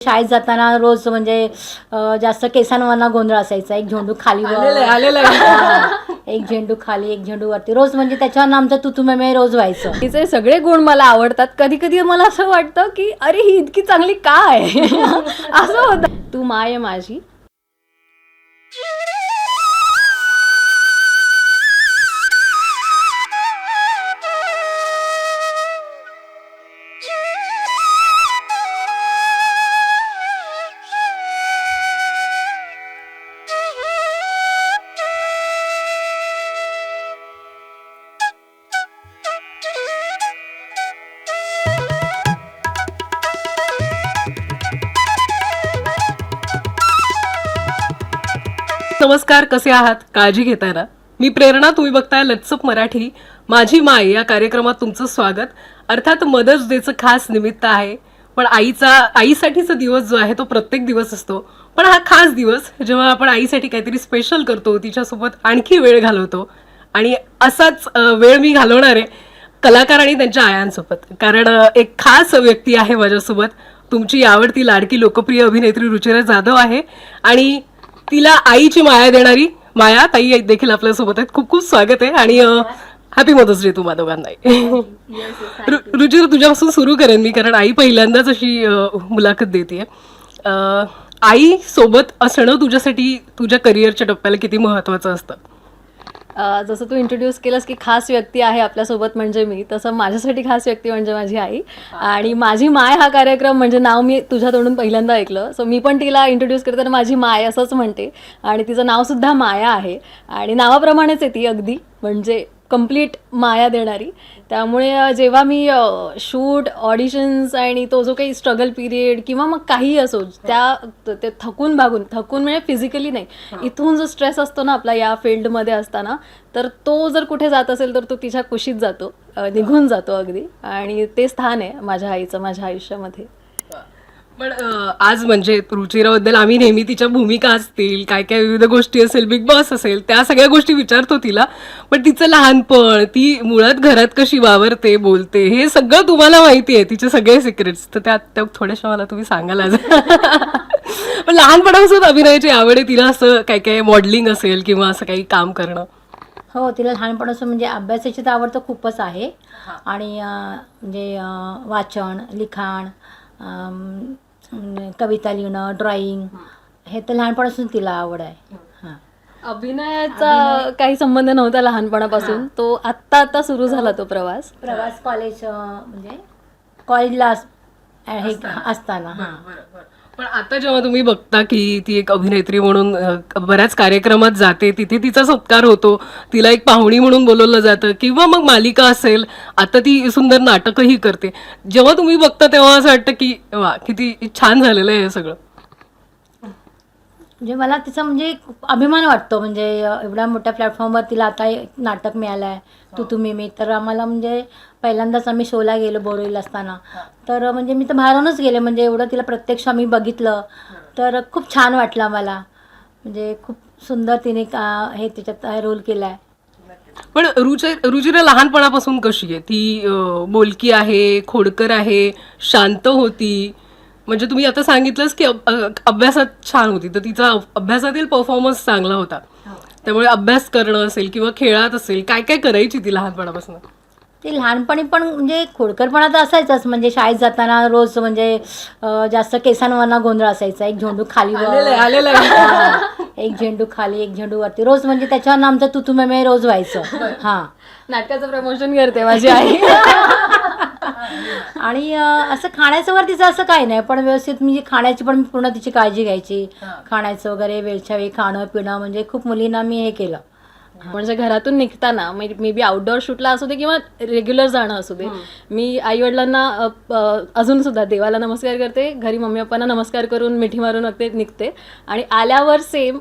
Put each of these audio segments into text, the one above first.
शाळेत जाताना रोज म्हणजे अं, जास्त केसांवरना गोंधळ असायचा एक झेंडू खाली वर. आलेलं आहे, आलेलं आहे. हा. एक झेंडू खाली एक झेंडू वरती रोज म्हणजे त्याच्यावर आमचं तुतुमेमे रोज व्हायचं तिचे सगळे गुण मला आवडतात कधी कधी मला असं वाटतं की अरे ही इतकी चांगली का आहे असं होतं तू माय आहे माझी नमस्कार कसे आहात? काळजी घेताय ना? मी प्रेरणा तुम्ही बघताय लट्सअप मराठी. माझी माय या कार्यक्रमात तुमचं स्वागत. अर्थात मदर्स डेचं खास निमित्त आहे. पण आईचा आईसाठीचा दिवस जो आहे तो प्रत्येक दिवस असतो. पण हा खास दिवस जेव्हा आपण आईसाठी काहीतरी स्पेशल करतो तिच्यासोबत आणखी वेळ घालवतो. आणि असाच वेळ मी घालवणार आहे कलाकार आणि त्यांच्या आयांसोबत. कारण एक खास व्यक्ती आहे माझ्यासोबत. तुमची आवडती लाडकी लोकप्रिय अभिनेत्री रुचिरा जाधव आहे. आणि तिला आईची माया देणारी माया. ताई देखील आपल्यासोबत आहेत. खूप खूप स्वागत आहे. आणि हॅपी मदर्स डे तुम्हा दोघांनाही. रु- रुचिरा तुझ्यापासून सुरू करेन मी कारण आई पहिल्यांदाच अशी मुलाखत देते आई सोबत असणं तुझ्यासाठी तुझ्या करिअरच्या टप्प्याला किती महत्वाचं असतं? जसं तू इंट्रोड्यूस केलंस की खास व्यक्ती आहे आपल्यासोबत म्हणजे मी तसं माझ्यासाठी खास व्यक्ती म्हणजे माझी आई. आणि माझी माय हा कार्यक्रम म्हणजे नाव मी तुझ्या तोंडून पहिल्यांदा ऐकलं. सो मी पण तिला इंट्रोड्यूस करताना माझी माय असंच म्हणते. आणि तिचं नावसुद्धा माया आहे. आणि नावाप्रमाणेच आहे ती अगदी. म्हणजे कंप्लीट माया देणारी. त्यामुळे जेव्हा मी शूट ऑडिशन्स आणि तो जो काही स्ट्रगल पिरियड किंवा मग काही असो त्या त- थकून भागून थकून म्हणजे फिजिकली नाही इथून जो स्ट्रेस असतो ना आपला या फील्डमध्ये असताना तर तो जर कुठे जात असेल तर तो तिच्या कुशीत जातो निघून जातो अगदी. आणि ते स्थान आहे माझ्या आईचं माझ्या आयुष्यामध्ये. पण अं, आज म्हणजे रुचिराबद्दल आम्ही नेहमी तिच्या भूमिका असतील काय काय विविध गोष्टी असेल बिग बॉस असेल त्या सगळ्या गोष्टी विचारतो तिला. पण तिचं लहानपण ती मुळात घरात कशी वावरते बोलते हे सगळं तुम्हाला माहिती आहे तिचे सगळे सिक्रेट्स तर त्यात त्या थोड्याशा मला तुम्ही सांगाल आज. पण लहानपणापासून अभिनयाची आवड आहे तिला असं काय काय मॉडेलिंग असेल किंवा असं काही काम करणं. हो तिला लहानपणापासून म्हणजे अभ्यासाची तर आवड तर खूपच आहे. आणि अं, म्हणजे अं, वाचन लिखाण अं, कविता लिहिणं ड्रॉइंग हे. तर लहानपणापासून तिला आवड आहे. हां. अभिनयाचा काही संबंध नव्हता लहानपणापासून. तो आत्ता आत्ता सुरू झाला तो प्रवास. प्रवास कॉलेज म्हणजे कॉलेजला अस- हे असताना. हां. पण आता जेव्हा तुम्ही बघता की ती एक अभिनेत्री म्हणून अ, बऱ्याच कार्यक्रमात जाते तिथे तिचा सत्कार होतो तिला एक पाहुणी म्हणून बोलवलं जातं किंवा मग मालिका असेल आता ती सुंदर नाटकही करते. जेव्हा तुम्ही बघता तेव्हा असं वाटतं की वा किती छान झालेलं आहे हे सगळं. म्हणजे मला तिचा म्हणजे अभिमान वाटतो म्हणजे एवढ्या मोठ्या प्लॅटफॉर्मवर तिला आता एक नाटक मिळालं आहे तू तुम्ही मी. तर आम्हाला म्हणजे पहिल्यांदाच आम्ही शोला गेलो बोरवलीला असताना. तर म्हणजे मी तर भारावूनच गेले म्हणजे एवढं तिला प्रत्यक्ष आम्ही बघितलं. तर खूप छान वाटलं आम्हाला. म्हणजे खूप सुंदर तिने का हे त्याच्यात रोल केला आहे पण रुचि रुचिरा लहानपणापासून कशी आहे? ती बोलकी आहे खोडकर आहे शांत होती. म्हणजे तुम्ही आता सांगितलंच की अभ्यासात छान होती तर तिचा अभ- अभ्यासातील परफॉर्मन्स चांगला होता. त्यामुळे अभ्यास करणं असेल किंवा खेळात असेल काय काय करायची ती लहानपणापासून? ते लहानपणी पण म्हणजे खोडकरपणा तर असायचाच म्हणजे शाळेत जाताना रोज म्हणजे जास्त केसांवरना गोंधळ असायचा. एक झेंडू खाली. हा. एक झेंडू खाली एक झेंडू वरती. रोज म्हणजे त्याच्यावर आमचं तुतुमेमे रोज व्हायचं. हा. नाटकाचं प्रमोशन करते माझी आई. आणि असं खाण्याचं वगैरे तिचं असं काही नाही पण व्यवस्थित म्हणजे खाण्याची पण मी पूर्ण तिची काळजी घ्यायची. खाण्याचं वगैरे वेळच्या वेळी खाणं पिणं म्हणजे खूप मुलींना मी हे केलं. म्हणजे घरातून निघताना मे बी आउटडोअर शूटला असू दे किंवा रेग्युलर जाणं असू दे मी आई वडिलांना अजून सुद्धा देवाला नमस्कार करते घरी मम्मी पप्पांना नमस्कार करून मिठी मारून वगैरे निघते. आणि आल्यावर सेम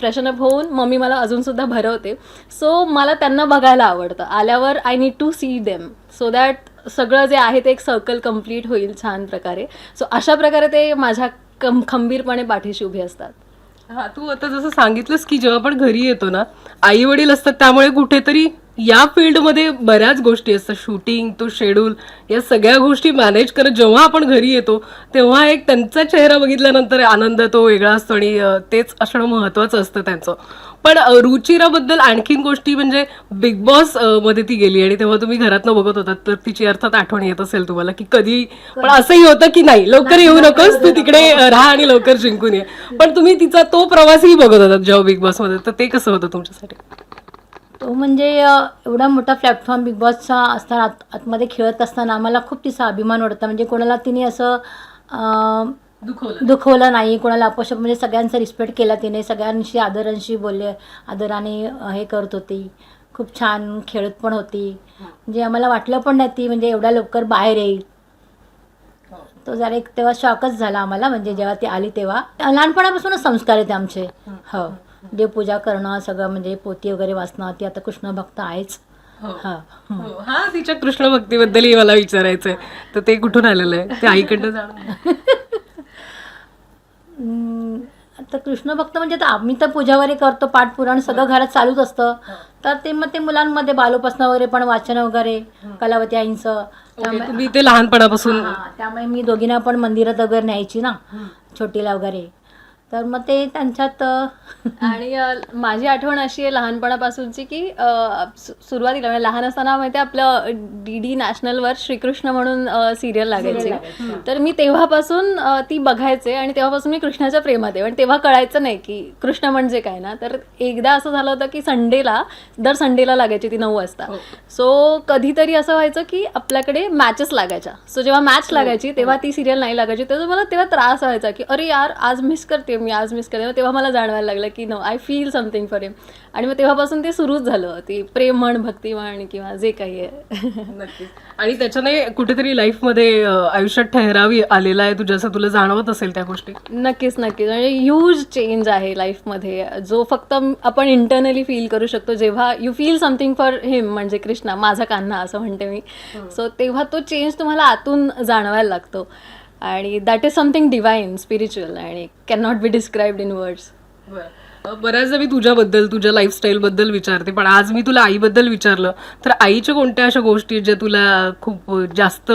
फ्रेशन अप होऊन मम्मी मला अजून सुद्धा भरवते. सो मला त्यांना बघायला आवडतं. आल्यावर I need to see them so that सगळं जे आहे ते एक सर्कल कंप्लीट होईल छान प्रकारे. सो अशा प्रकारे ते माझ्या कम खंबीरपणे पाठीशी उभे असतात. हा तू आता जसं सांगितलंस की जेव्हा आपण घरी येतो ना आई वडील असतात त्यामुळे कुठेतरी या फील्डमध्ये बऱ्याच गोष्टी असतात. शूटिंग तो शेड्यूल या सगळ्या गोष्टी मॅनेज करत जेव्हा आपण घरी येतो तेव्हा एक त्यांचा चेहरा बघितल्यानंतर आनंद तो वेगळा असतो आणि तेच असणं महत्वाचं असतं त्यांचं. पण रुचिराबद्दल आणखीन गोष्टी म्हणजे बिग बॉसमध्ये ती गेली आणि तेव्हा तुम्ही घरातनं बघत होतात तर तिची अर्थात आठवण येत असेल तुम्हाला की कधी पण असंही होतं की नाही लवकर येऊ नकोस तू तिकडे राहा आणि लवकर जिंकून ये. पण तुम्ही तिचा तो प्रवासही बघत होतात जेव्हा बिग बॉसमध्ये तर ते कसं होतं तुमच्यासाठी? तो म्हणजे एवढा मोठा प्लॅटफॉर्म बिग बॉसचा असताना आत आतमध्ये खेळत असताना आम्हाला खूप तिचा अभिमान वाटतं. म्हणजे कोणाला तिने असं दुखवलं दुखवलं नाही कोणाला अपशब्द म्हणजे सगळ्यांचा रिस्पेक्ट केला तिने सगळ्यांशी आदरांशी बोलले आदराने हे करत होती. खूप छान खेळत पण होती. म्हणजे आम्हाला वाटलं पण नाही ती म्हणजे एवढ्या लवकर बाहेर येईल. तो जरा एक तेव्हा शॉकच झाला आम्हाला म्हणजे जेव्हा ती आली तेव्हा. लहानपणापासूनच संस्कार आहेत आमचे. हो. देवपूजा करणं सगळं म्हणजे पोती वगैरे वाचणं ती आता कृष्ण भक्त आहेच. हा. हो, हा. तिच्या कृष्ण भक्तीबद्दलही मला विचारायचंय. तर ते कुठून आलेलं आहे? ते आईकडनं हम्म, आता कृष्ण भक्त म्हणजे आता आम्ही तर पूजा वगैरे करतो पाठ पुराण सगळं घरात चालूच असतं. तर ते मग ते मुलांमध्ये बालोपासना वगैरे पण वाचन वगैरे कलावती आईंचं. ओके, तुम्ही ते लहानपणापासून हा, त्यामुळे मी दोघींना पण मंदिरात वगैरे न्यायची ना छोटीला वगैरे. तर मग ते त्यांच्यात आणि माझी आठवण अशी आहे लहानपणापासूनची की सुरुवातीला म्हणजे लहान असताना माहिती आपलं डी डी नॅशनलवर श्रीकृष्ण म्हणून सिरियल लागायची. तर मी तेव्हापासून ती बघायचे आणि तेव्हापासून मी कृष्णाच्या प्रेमात आहे. पण तेव्हा कळायचं नाही की कृष्ण म्हणजे काय ना. तर एकदा असं झालं होतं की संडेला दर संडेला लागायची ती नऊ वाजता. सो कधीतरी असं व्हायचं की आपल्याकडे मॅचेस लागायच्या. सो जेव्हा मॅच लागायची तेव्हा ती सिरियल नाही लागायची. तेव्हा मला तेव्हा त्रास व्हायचा की अरे यार आज मिस करते मी आज मिस मग तेव्हा मला जाणवायला लागलं की no I feel something for him आणि मग तेव्हापासून ते सुरूच झालं ती प्रेम म्हण भक्ती म्हण किंवा जे काही आहे. आणि त्याच्याने कुठेतरी लाईफमध्ये आयुष्यात ठहरावी आलेला आहे तुझ्या असं तुला जाणवत असेल त्या गोष्टी? नक्कीच नक्कीच. म्हणजे ह्यूज चेंज आहे लाईफमध्ये जो फक्त आपण इंटरनली फील करू शकतो जेव्हा you feel something for him म्हणजे कृष्णा माझा कान्हा असं म्हणते मी. सो तेव्हा तो चेंज तुम्हाला आतून जाणवायला लागतो. आणि that is something divine spiritual आणि can not be described in words बऱ्याचदा मी तुझ्याबद्दल तुझ्या लाईफस्टाईलबद्दल विचारते पण आज मी तुला आईबद्दल विचारलं तर आईच्या कोणत्या अशा गोष्टी ज्या तुला खूप जास्त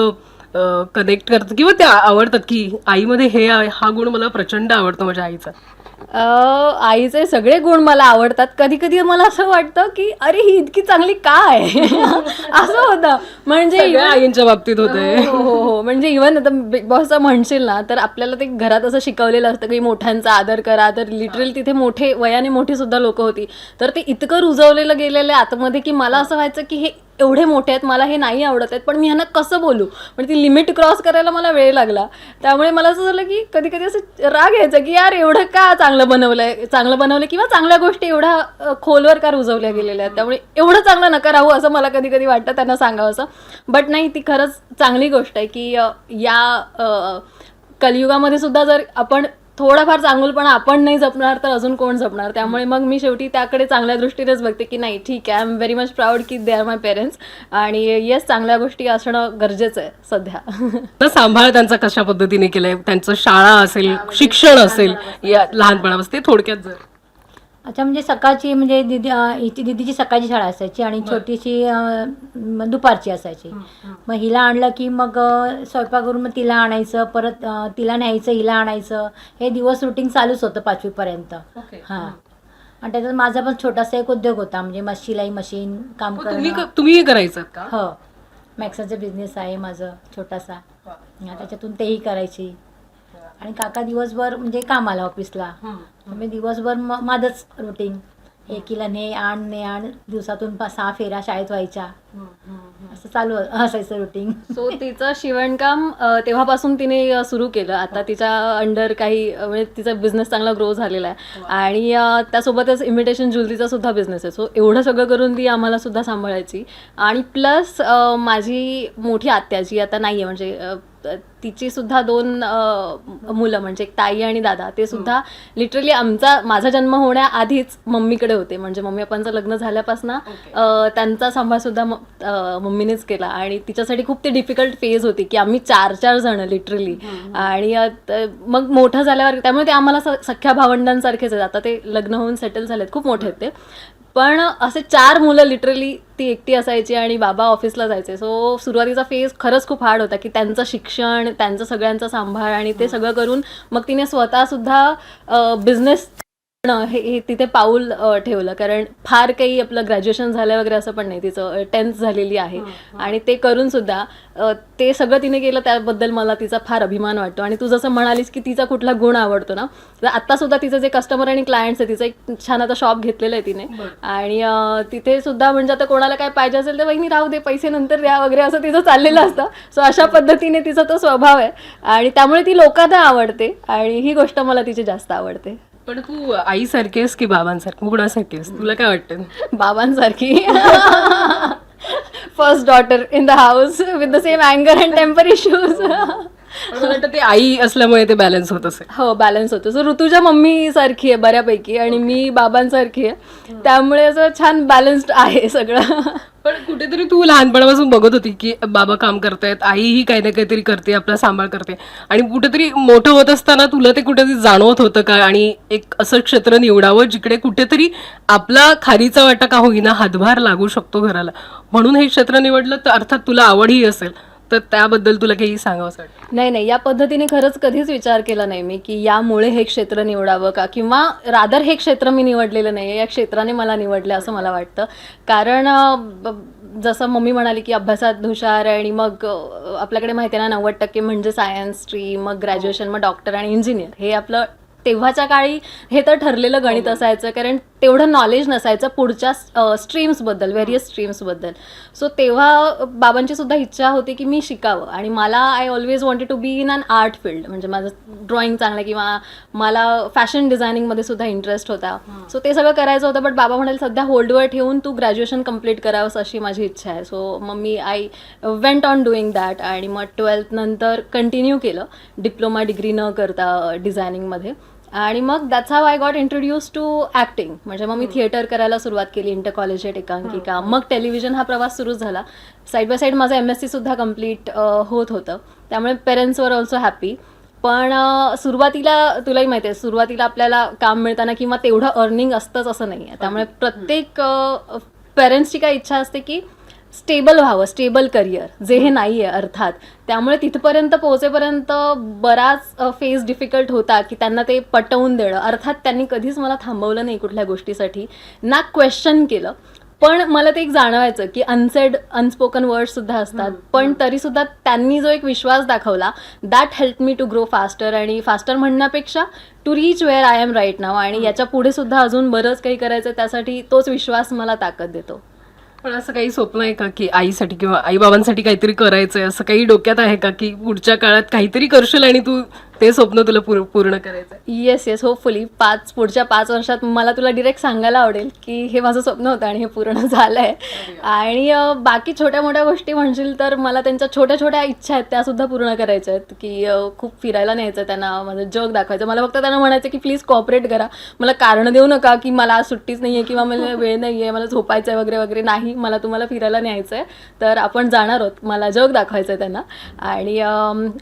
कनेक्ट करतात? किंवा त्या आवडतात की आईमध्ये हे आहे- हा गुण मला प्रचंड आवडतो माझ्या आईचा? आईचे सगळे गुण मला आवडतात. कधी कधी मला असं वाटतं की अरे ही इतकी चांगली का आहे? असं होतं. म्हणजे आईंच्या बाबतीत होते. हो हो हो म्हणजे इव्हन आता बिग बॉसचं म्हणशील ना तर आपल्याला ते घरात असं शिकवलेलं असतं की मोठ्यांचा आदर करा. तर लिटरली तिथे मोठे वयाने मोठी सुद्धा लोक होती. तर ते इतकं रुजवलेलं गेलेलं आहे आतमध्ये की मला असं व्हायचं की हे एवढे मोठे आहेत मला हे नाही आवडत आहेत पण मी ह्यांना कसं बोलू? पण ती लिमिट क्रॉस करायला मला वेळ लागला. त्यामुळे मला असं झालं की कधी कधी असं राग यायचा की यार एवढं का चांगलं बनवलं आहे चांगलं बनवलं किंवा चांगल्या गोष्टी एवढ्या खोलवर का रुजवल्या गेलेल्या आहेत? त्यामुळे एवढं चांगलं नका राहू असं मला कधी कधी वाटतं त्यांना सांगावं असं. बट नाही ती खरंच चांगली गोष्ट आहे की या कलियुगामध्ये सुद्धा जर आपण थोडाफार चांगुलपणा आपण नाही जपणार तर अजून कोण जपणार? त्यामुळे मग मी शेवटी त्याकडे चांगल्या दृष्टीनेच बघते की नाही ठीक आहे I am very much proud की दे आर माय पेरेंट्स आणि येस चांगल्या गोष्टी असणं गरजेचं आहे सध्या. तर सांभाळ त्यांचा कशा पद्धतीने केलंय? त्यांचं शाळा असेल शिक्षण असेल या लहानपणापासून ते थोडक्यात जर. अच्छा म्हणजे सकाळची म्हणजे दिदी अ, हिची दिदीची सकाळची शाळा असायची आणि छोटीशी अ, म, दुपारची असायची. मग हिला आणलं की मग अ, स्वयंपाक करून मग तिला आणायचं परत अ, तिला न्यायचं हिला आणायचं. हे दिवस रुटीन चालूच होतं पाचवीपर्यंत. हां. आणि त्याच्यात माझा पण छोटासा एक उद्योग होता म्हणजे मग शिलाई मशीन काम मग तुम्ही करणं. क- तुम्हीही करायचं का? हो. मॅक्साचा बिझनेस आहे माझं छोटासा. हा, त्याच्यातून तेही करायची. आणि काका दिवसभर म्हणजे कामाला ऑफिसला. मी दिवसभर माझंच रुटीन एकीला ने आण ने आण दिवसातून सहा फेऱ्या शाळेत व्हायच्या. असं चालू असायचं रुटीन सो तिचं शिवणकाम तेव्हापासून तिने सुरू केलं. आता तिच्या अंडर काही म्हणजे तिचा बिझनेस चांगला ग्रो झालेला आहे. आणि अ, त्यासोबतच इमिटेशन ज्वेलरीचा सुद्धा बिझनेस आहे. सो एवढं सगळं करून ती आम्हाला सुद्धा सांभाळायची. आणि प्लस माझी मोठी आत्या जी आता नाही आहे म्हणजे तिची सुद्धा दोन मुलं म्हणजे एक ताई आणि दादा ते सुद्धा लिटरली आमचा माझा जन्म होण्याआधीच मम्मीकडे होते. म्हणजे मम्मी पप्पांचं लग्न झाल्यापासून त्यांचा सांभाळ सुद्धा मम्मीनेच केला. आणि तिच्यासाठी खूप ते डिफिकल्ट फेज होती की आम्ही चार चार जण लिटरली आणि मग मोठं झाल्यावर त्यामुळे ते आम्हाला स- सख्ख्या भावंडांसारखेच आहेत. आता ते लग्न होऊन सेटल झालेत. खूप मोठे आहेत ते. पण असे चार मुलं लिटरली ती एकटी असायची आणि बाबा ऑफिसला जायचे. सो सुरुवातीचा फेज खरंच खूप हार्ड होता की त्यांचं शिक्षण त्यांचं सगळ्यांचा सांभाळ आणि ते सगळं करून मग तिने स्वतःसुद्धा बिझनेस हे हे तिथे पाऊल ठेवलं. कारण फार काही आपलं ग्रॅज्युएशन झालं वगैरे असं पण नाही. तिचं टेन्थ झालेली आहे. आणि ते करून सुद्धा ते सगळं तिने केलं त्याबद्दल मला तिचा फार अभिमान वाटतो. आणि तू जसं म्हणालीस की तिचा कुठला गुण आवडतो ना तर आत्ता सुद्धा तिचं जे कस्टमर आणि क्लायंट्स आहे तिचं एक छान आता शॉप घेतलेलं आहे तिने. आणि तिथे सुद्धा म्हणजे आता कोणाला काय पाहिजे असेल तर वहिनी राहू दे पैसे नंतर द्या वगैरे असं तिचं चाललेलं असतं. सो अशा पद्धतीने तिचा तो स्वभाव आहे. आणि त्यामुळे ती लोकांना आवडते. आणि ही गोष्ट मला तिची जास्त आवडते. पण तू आईसारखी आहेस की बाबांसारखी? कुणासारखी आहेस. तुला काय वाटतं? बाबांसारखी. First daughter in the house with the same अँगर and temper issues मला वाटतं ते आई असल्यामुळे ते बॅलन्स होत असेल. हो बॅलन्स होतो. सो ऋतुजा मम्मी सारखी आहे बऱ्यापैकी आणि मी बाबांसारखी आहे. त्यामुळे असं छान बॅलन्स्ड आहे सगळं. पण कुठेतरी तू लहानपणापासून बघत होती की बाबा काम करतायत आई ही काही ना काहीतरी करते आपला सांभाळ करते. आणि कुठेतरी मोठं होत असताना तुला ते कुठेतरी जाणवत होतं का? आणि एक असं क्षेत्र निवडावं जिकडे कुठेतरी आपला खारीचा वाटा का होईना हातभार लागू शकतो घराला. म्हणून हे क्षेत्र निवडलं तर अर्थात तुला आवडही असेल. तर त्याबद्दल तुला काही सांगावं वाटतं? नाही नाही. या पद्धतीने खरंच कधीच विचार केला नाही मी की यामुळे हे क्षेत्र निवडावं का? किंवा रादर हे क्षेत्र मी निवडलेलं नाही या क्षेत्राने मला निवडलं असं मला वाटतं. कारण जसं मम्मी म्हणाली की अभ्यासात हुशार आणि मग आपल्याकडे माहिती आहे ना नव्वद टक्के म्हणजे सायन्स स्ट्रीम मग ग्रॅज्युएशन मग डॉक्टर आणि इंजिनियर हे आपलं तेव्हाच्या काळी हे तर ठरलेलं गणित असायचं कारण तेवढं नॉलेज नसायचं पुढच्या स्ट्रीम्सबद्दल व्हेरियस स्ट्रीम्सबद्दल सो तेव्हा बाबांची सुद्धा इच्छा होती की मी शिकावं. आणि मला I always wanted to be in an art field म्हणजे माझं ड्रॉइंग चांगलं किंवा मला फॅशन डिझायनिंगमध्ये सुद्धा इंटरेस्ट होता. सो ते सगळं करायचं होतं बट बाबा म्हणाले सध्या होल्डवर ठेवून तू ग्रॅज्युएशन कंप्लीट करावंस अशी माझी इच्छा आहे. सो मग मी I went on doing that आणि मग ट्वेल्थ नंतर कंटिन्यू केलं. डिप्लोमा डिग्री न करता डिझायनिंगमध्ये आणि मग that's how I got introduce to acting म्हणजे मग मी थिएटर करायला सुरुवात केली इंटर कॉलेजिएट एकांकिका मग टेलिव्हिजन हा प्रवास सुरू झाला. साईड बाय साईड माझं एम एस सीसुद्धा कंप्लीट होत होतं. त्यामुळे पेरेंट्स वर ऑल्सो हॅपी पण सुरुवातीला तुलाही माहिती आहे सुरुवातीला आपल्याला काम मिळताना किंवा तेवढं अर्निंग असतंच असं नाही आहे त्यामुळे प्रत्येक पेरेंट्सची काय इच्छा असते की स्टेबल व्हावं स्टेबल करिअर जे हे नाही आहे अर्थात. त्यामुळे तिथपर्यंत पोहोचेपर्यंत बराच फेस डिफिकल्ट होता की त्यांना ते पटवून देणं. अर्थात त्यांनी कधीच मला थांबवलं नाही कुठल्या गोष्टीसाठी. ना क्वेश्चन केलं. पण मला ते एक जाणवायचं की अनसेड अनस्पोकन वर्ड सुद्धा असतात. पण तरी सुद्धा त्यांनी जो एक विश्वास दाखवला that help me to grow faster आणि फास्टर म्हणण्यापेक्षा to reach where I am right now आणि याच्यापुढे सुद्धा अजून बरंच काही करायचं त्यासाठी तोच विश्वास मला ताकद देतो. पण असं काही स्वप्न आहे का की आईसाठी किंवा आई बाबांसाठी काहीतरी करायचंय? असं काही डोक्यात आहे का की पुढच्या काळात काहीतरी करशील आणि तू ते स्वप्न तुला पूर- पूर्ण करायचंय. येस येस होपफुली पाच पुढच्या पाच वर्षात मला तुला डिरेक्ट सांगायला आवडेल की हे माझं स्वप्न होतं आणि हे पूर्ण झालं आहे आणि बाकी छोट्या मोठ्या गोष्टी म्हणशील तर मला त्यांच्या छोट्या छोट्या इच्छा आहेत त्या सुद्धा पूर्ण करायच्या आहेत की खूप फिरायला न्यायचं त्यांना माझं जग दाखवायचं. मला फक्त त्यांना म्हणायचं की प्लीज कॉपरेट करा. मला कारण देऊ नका की मला आज सुट्टीच नाही आहे किंवा मला वेळ नाही आहे मला झोपायचं आहे वगैरे वगैरे. नाही मला तुम्हाला फिरायला न्यायचं आहे तर आपण जाणार आहोत. मला जग दाखवायचं आहे त्यांना. आणि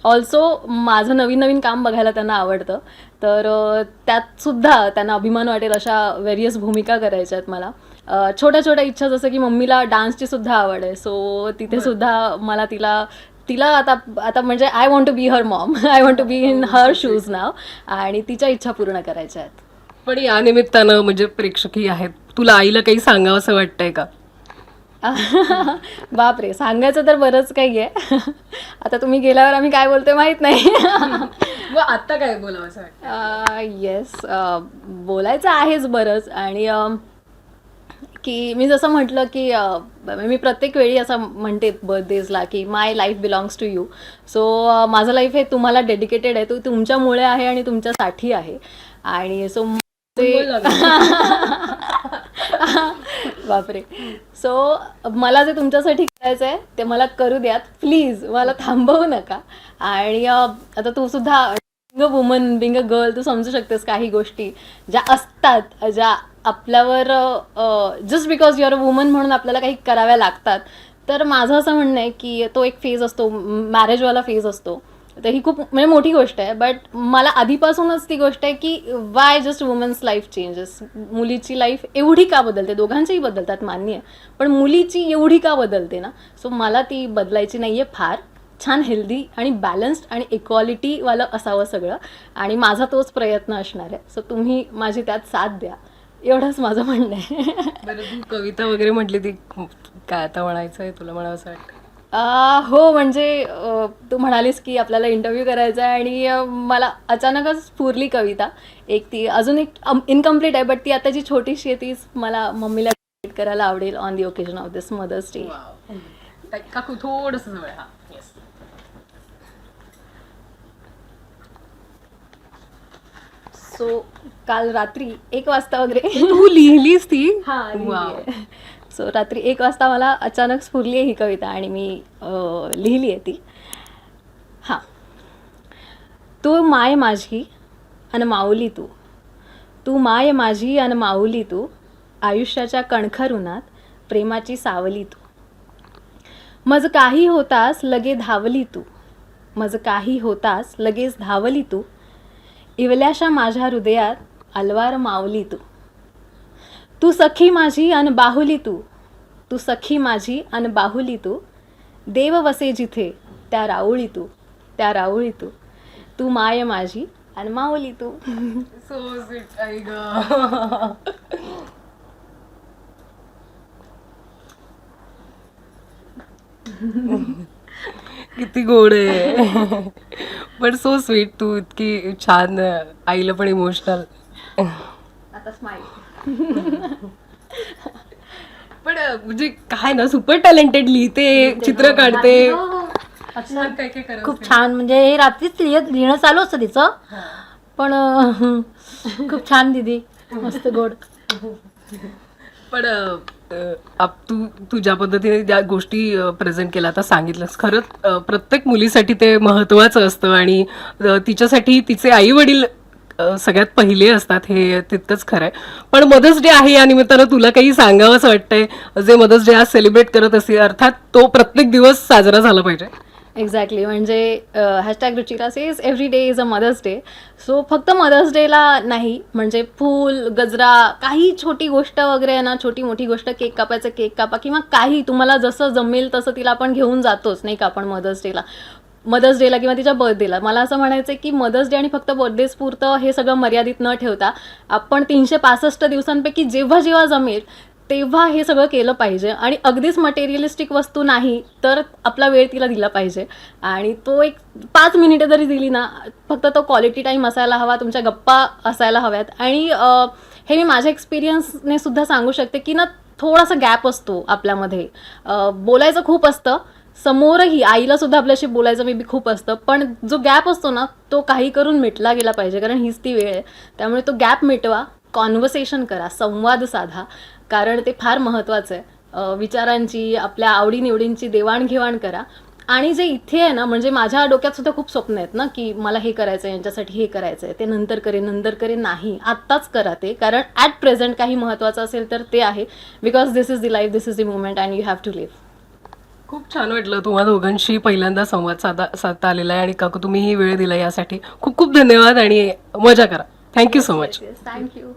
ऑल्सो माझं नवीन नवीन काम बघायला त्यांना आवडतं. तर अ, त्यात सुद्धा त्यांना अभिमान वाटेल अशा व्हेरियस भूमिका करायच्या आहेत मला छोट्या छोट्या इच्छा जसं की मम्मीला डान्सची सुद्धा आवड आहे. सो तिथे सुद्धा मला तिला तिला आता आता म्हणजे I want to be her mom I want to be in her shoes now आणि तिच्या इच्छा पूर्ण करायच्या आहेत पण या निमित्तानं म्हणजे प्रेक्षकही आहेत. तुला आईला काही सांगावं असं वाटतंय का? बापरे सांगायचं तर बरंच काही आहे. आता तुम्ही गेल्यावर आम्ही काय बोलतोय माहीत नाही. व आता काय बोलावं असं येस बोलायचं आहेच बरंच. आणि की मी जसं म्हटलं की मी प्रत्येक वेळी असं म्हणते बर्थडेजला की my life belongs to you so माझं लाईफ हे तुम्हाला डेडिकेटेड आहे. तो तुमच्यामुळे आहे आणि तुमच्यासाठी आहे. आणि सो ते बापरे. सो मला जे तुमच्यासाठी करायचं आहे ते मला करू द्यात. प्लीज मला थांबवू नका. आणि आता तू सुद्धा being a woman being a girl तू समजू शकतेस काही गोष्टी ज्या असतात ज्या आपल्यावर just because you're a woman म्हणून आपल्याला काही कराव्या लागतात. तर माझं असं म्हणणं आहे की तो एक फेज असतो मॅरेजवाला फेज असतो. तर ही खूप म्हणजे मोठी गोष्ट आहे. बट मला आधीपासूनच ती गोष्ट आहे की why just woman's life changes मुलीची लाईफ एवढी का बदलते? दोघांचीही बदलतात मान्य आहे. पण मुलीची एवढी का बदलते ना? सो मला ती बदलायची नाही आहे फार. छान हेल्दी आणि बॅलन्स्ड आणि इक्वालिटीवालं असावं सगळं. आणि माझा तोच प्रयत्न असणार आहे. सो तुम्ही माझी त्यात साथ द्या. एवढंच माझं म्हणणं आहे. बरं तू कविता वगैरे म्हटली ती काय आता म्हणायचं आहे तुला म्हणावं असं वाटतं. हो म्हणजे तू म्हणालीस की आपल्याला इंटरव्ह्यू करायचा आहे आणि मला अचानकच स्फुरली कविता. एक ती अजून एक इनकम्प्लीट आहे बट ती आता जी छोटीशी आहे तीच मला मम्मीला करायला आवडेल on the occasion of this mother's day काकू थोडस जवळ हा. सो काल रात्री एक वाजता वगैरे तू लिहिलीस ती? हा. सो रात्री एक वाजता मला अचानक स्फुरली आहे ही कविता आणि मी लिहिली आहे ती. हां. तू माय माझी अन माऊली तू. तू माय माझी अन माऊली तू. आयुष्याच्या कणखर उन्हात प्रेमाची सावली तू. मज काही होतास लगे धावली तू. मज काही होतास लगेच धावली तू. इवल्याशा माझ्या हृदयात अलवार मावली तू. तू सखी माझी अन बाहुली तू. तू सखी माझी अन बाहुली तू. देव वसे जिथे त्या राऊळी तू. त्या राऊळी तू. तू माय माझी अन माऊली तू. सो स्वीट आई ग. किती गोड आहे. पण सो स्वीट तू. इतकी छान आईला पण इमोशनल आता स्माईल पण म्हणजे काय ना सुपर टॅलेंटेड लिहिते चित्र काढते. अच्छा काय काय करत खूप छान म्हणजे हे रात्रीच लिहित लिहिणं चालू असतं तिचं. पण अं, खूप छान दिदी. मस्त गोड. पण अ, आप तू तू ज्या पद्धतीने ज्या गोष्टी प्रेझेंट केल्या आता सांगितलंस. खरंच अ, प्रत्येक मुलीसाठी ते महत्वाचं असतं आणि अ, तिच्यासाठी तिचे आई वडील सगळ्यात पहिले असतात हे तितकंच खरं आहे पण मदर्स डे आहे या निमित्तानं तुला काही सांगावंसं वाटतंय? जे मदर्स डे आज सेलिब्रेट करत असतील अर्थात तो प्रत्येक दिवस साजरा झाला पाहिजे. एक्झॅक्टली म्हणजे hashtag Ruchira says every day is a mother's day so फक्त मदर्स डेला नाही म्हणजे फूल गजरा काही छोटी गोष्ट वगैरे आहे ना छोटी मोठी गोष्ट केक कापायचं केक कापा किंवा काही तुम्हाला जसं जमेल तसं तिला आपण घेऊन जातोच नाही का आपण मदर्स डेला मदर्स डेला किंवा तिच्या बर्थडेला मला असं म्हणायचं आहे की मदर्स डे आणि फक्त बर्थडेज पुरतं हे सगळं मर्यादित न ठेवता आपण तीनशे पासष्ट दिवसांपैकी जेव्हा जेव्हा जमेल तेव्हा हे सगळं केलं पाहिजे. आणि अगदीच मटेरियलिस्टिक वस्तू नाही तर आपला वेळ तिला दिला पाहिजे. आणि तो एक पाच मिनिटं जरी दिली ना फक्त तो क्वालिटी टाईम असायला हवा तुमच्या गप्पा असायला हव्यात. आणि हे मी माझ्या एक्सपिरियन्सने सुद्धा सांगू शकते की ना थोडासा गॅप असतो आपल्यामध्ये. बोलायचं खूप असतं समोरही आईला सुद्धा आपल्याशी बोलायचं मे बी खूप असतं पण जो गॅप असतो ना तो काही करून मिटला गेला पाहिजे कारण हीच ती वेळ आहे. त्यामुळे तो गॅप मिटवा कॉन्व्हर्सेशन करा संवाद साधा कारण ते फार महत्त्वाचं आहे. विचारांची आपल्या आवडीनिवडींची देवाणघेवाण करा. आणि जे इथे आहे ना म्हणजे माझ्या डोक्यात सुद्धा खूप स्वप्न आहेत ना की मला हे करायचं आहे यांच्यासाठी हे करायचं आहे ते नंतर करेन नंतर करेन नाही आत्ताच करा ते कारण ॲट प्रेझेंट काही महत्त्वाचं असेल तर ते आहे. Because this is the life this is the movement and you have to live खूप छान वाटलं तुम्हा दोघांशी पहिल्यांदा संवाद साधा साधता आलेला आहे. आणि काकू तुम्ही ही वेळ दिला यासाठी खूप खूप धन्यवाद आणि मजा करा. Thank you so much thank you